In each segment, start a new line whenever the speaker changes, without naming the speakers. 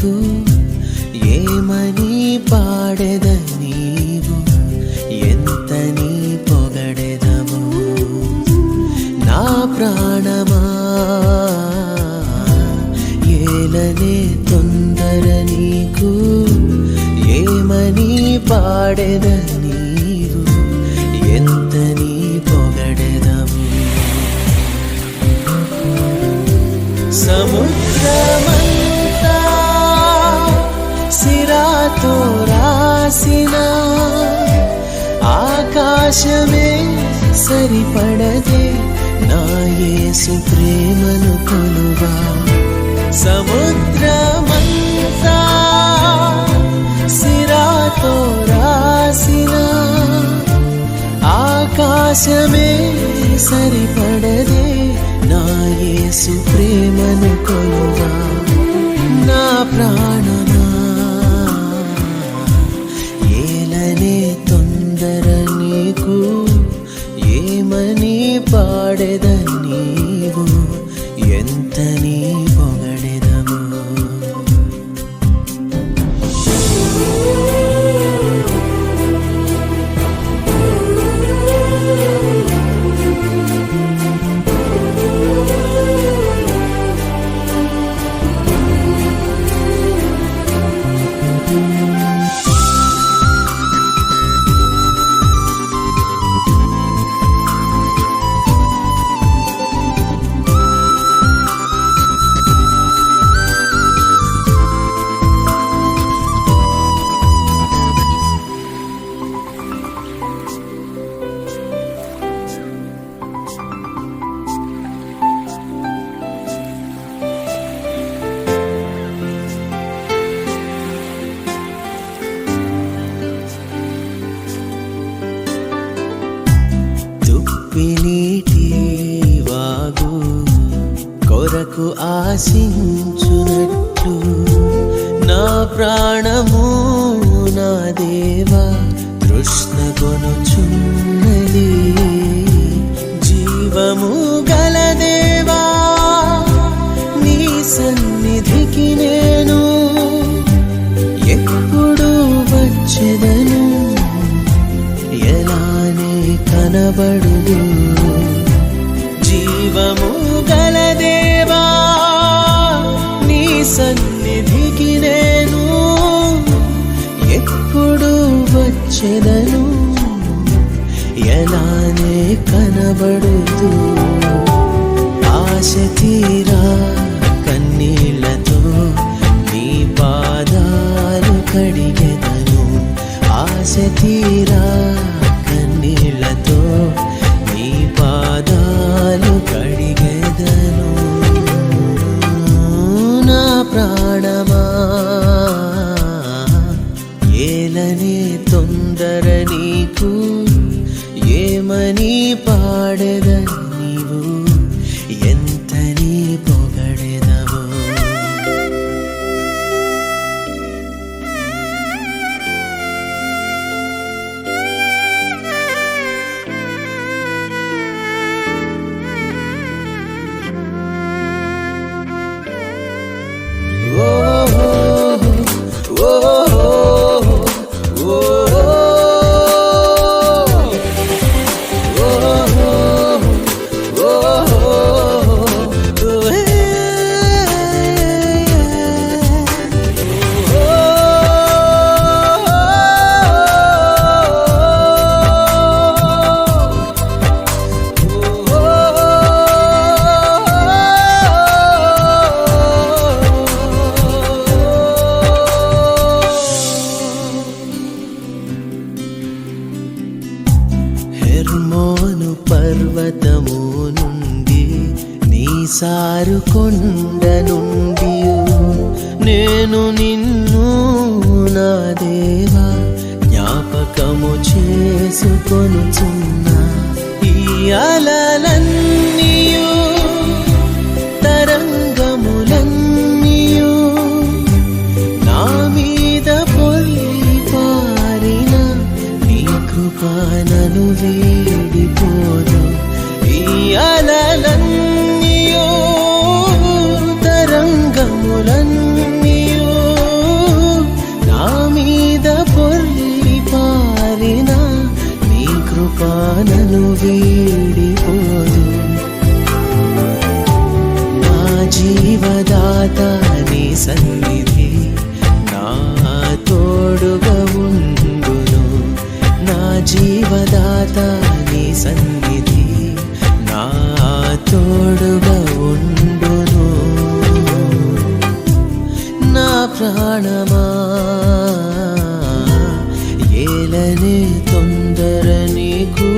నీకు ఏమని పాడెద నీవు? ఎంత నీ పొగడెదము? నా ప్రాణమా? ఏలనే తొందర నీకు ఏమని పాడెద నీవు? ఎంత నీ పొగడెదము? సముద్రమ ఆకాశమే సరిపడదే. నా యేసు ప్రేమను కొలువా. సముద్రమంతా సిరాతో రాసిన ఆకాశమే సరిపడదే. నా యేసు ప్రేమను కొలువా. నా ప్రాణమా పాడెద ప్రాణము నా దేవా కృష్ణ కొనుచు చెదను ఎలానే కనబడుతూ ఆశ తీరా కన్నీళ్ళతో నీ పాదాలు కడిగెదను. ఆశ తీరా నేను నిన్ను నా దేవా జ్ఞాపకము చేసుకొనుచున్నా. ఈ అలలన్నీ ప్రాణమా? ఏలనే తొందర నీకు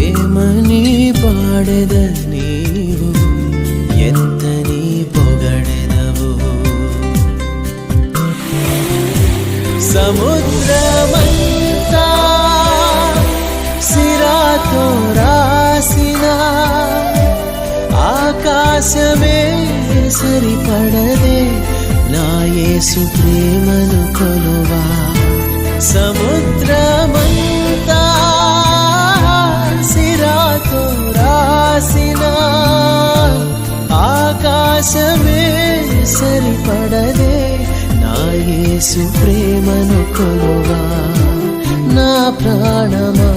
ఏమని పాడెద నీవు? ఎంత నీ పొగడెదవు? సముద్రమంతా సిరాతో రాసిన ఆకాశమే సరిపడదే యేసు ప్రేమను కొలువా. సముద్రమంతా సిరాతో రాసిన ఆకాశమే సరిపడదే నా యేసు ప్రేమను కొలువా. నా ప్రాణమా